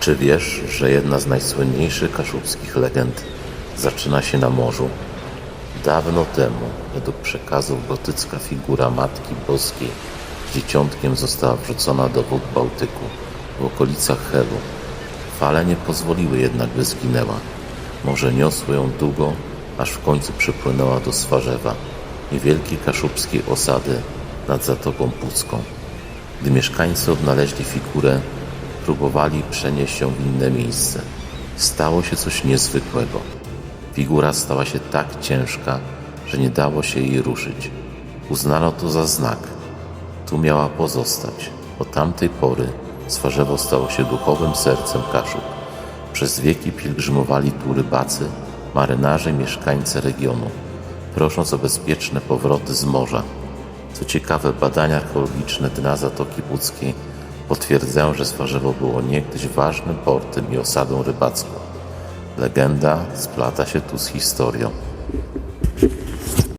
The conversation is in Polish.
Czy wiesz, że jedna z najsłynniejszych kaszubskich legend zaczyna się na morzu? Dawno temu, według przekazów, gotycka figura Matki Boskiej z dzieciątkiem została wrzucona do wód Bałtyku w okolicach Helu. Fale nie pozwoliły jednak, by zginęła. Morze niosło ją długo, aż w końcu przypłynęła do Swarzewa, niewielkiej kaszubskiej osady nad Zatoką Pucką. Gdy mieszkańcy odnaleźli figurę, próbowali przenieść ją w inne miejsce. Stało się coś niezwykłego. Figura stała się tak ciężka, że nie dało się jej ruszyć. Uznano to za znak. Tu miała pozostać. Od tamtej pory Swarzewo stało się duchowym sercem Kaszub. Przez wieki pielgrzymowali tu rybacy, marynarze, mieszkańcy regionu, prosząc o bezpieczne powroty z morza. Co ciekawe, badania archeologiczne dna Zatoki Puckiej potwierdzają, że Swarzewo było niegdyś ważnym portem i osadą rybacką. Legenda splata się tu z historią.